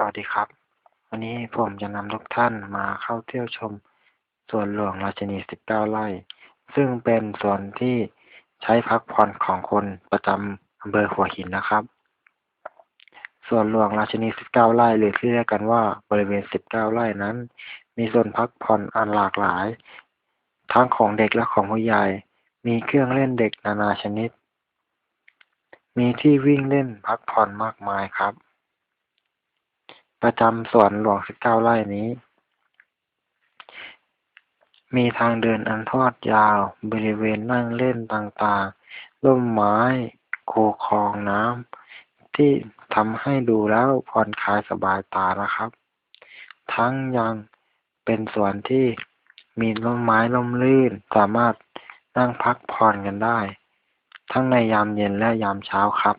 สวัสดีครับ วันนี้ผมจะนำทุกท่านมาเข้าเที่ยวชมสวนหลวงราชินี 19 ไร่ ซึ่งเป็นสวนที่ใช้พักผ่อนของคนประจำอำเภอหัวหินนะครับ สวนหลวงราชินี 19 ไร่หรือที่เรียกกันว่าบริเวณ 19 ไร่นั้น มีส่วนพักผ่อนอันหลากหลาย ทั้งของเด็กและของผู้ใหญ่ มีเครื่องเล่นเด็กนานาชนิด มีที่วิ่งเล่นพักผ่อนมากมายครับ ประจำสวนหลวง19ไร่นี้ มีทางเดินอันทอดยาว บริเวณนั่งเล่นต่างๆ ร่มไม้คูคลองน้ำที่ทำให้ดูแล้วผ่อนคลายสบายตานะครับ ทั้งยังเป็นสวนที่มีร่มไม้ร่มรื่นสามารถนั่งพักผ่อนกันได้ ทั้งในยามเย็นและยามเช้าครับ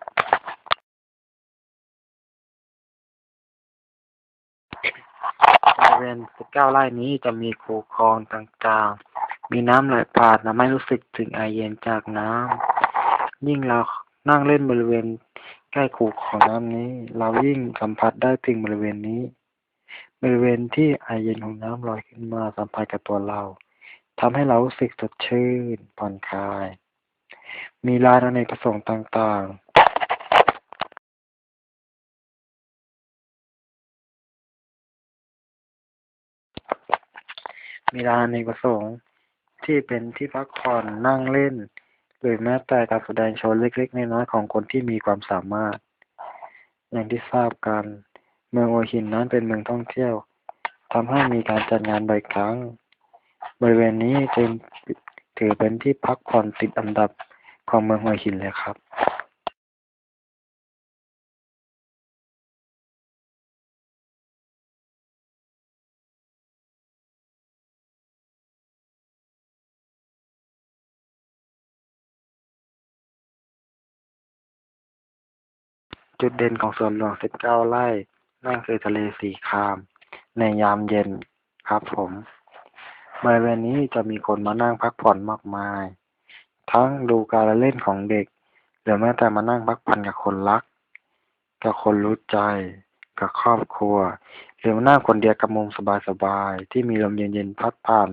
เวณ 19 ไร่นี้จะมีคูคลองต่างๆ มีน้ำไหลผ่านทำให้รู้สึกถึงไอเย็นจากน้ำ ยิ่งเรานั่งเล่นบริเวณใกล้คูคลองน้ำนี้ เรายิ่งสัมผัสได้ถึงบริเวณนี้ บริเวณที่ไอเย็นของน้ำลอยขึ้นมาสัมผัสกับตัวเราทำให้เรารู้สึกสดชื่นผ่อนคลาย มีร้านอเนกประสงค์ต่างๆ มีร้านอเนกประสงค์ที่เป็นที่พักผ่อนนั่งเล่น หรือแม้แต่การแสดงโชว์เล็กๆน้อยๆของคนที่มีความสามารถ อย่างที่ทราบกัน เมืองหัวหินนั้นเป็นเมืองท่องเที่ยวทำให้มีการจัดงานบ่อยครั้ง บริเวณนี้จึงถือเป็นที่พักผ่อนติดอันดับของเมืองหัวหินเลยครับ จุดเด่นของสวนหลวง 19 ไร่ นั่นคือทะเลสีคราม ในยามเย็นครับผม บริเวณนี้จะมีคนมานั่งพักผ่อนมากมาย ทั้งดูการเล่นของเด็ก หรือแม้แต่มานั่งพักผ่อนกับคนรัก กับคนรู้ใจ กับครอบครัว หรือมานั่งคนเดียวกับมุมสบายๆ ที่มีลมเย็นๆพัดผ่าน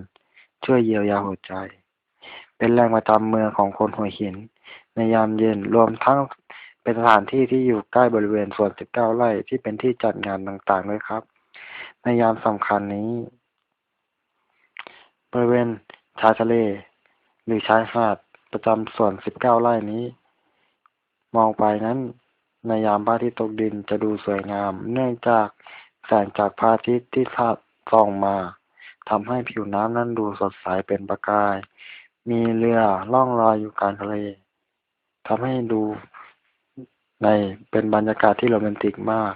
ช่วยเยียวยาหัวใจ เป็นแหล่งประจำเมืองของคนหัวหิน ในยามเย็นรวมทั้ง เป็นสถานที่ที่อยู่ใกล้บริเวณสวน 19 ไร่ที่เป็นที่จัดงานต่างๆด้วยครับ ในยามสำคัญนี้ บริเวณชายทะเล หรือชายหาดประจำสวน 19 ไร่นี้ มองไปนั้นในยามพระอาทิตย์ตกดินจะดูสวยงาม เนื่องจากแสงจากพระอาทิตย์ที่สาดส่องมาทำให้ผิวน้ำนั้นดูสดใสเป็นประกาย มีเรือล่องลอยอยู่กลางทะเลทำให้ดู ใน เป็นบรรยากาศที่โรแมนติกมาก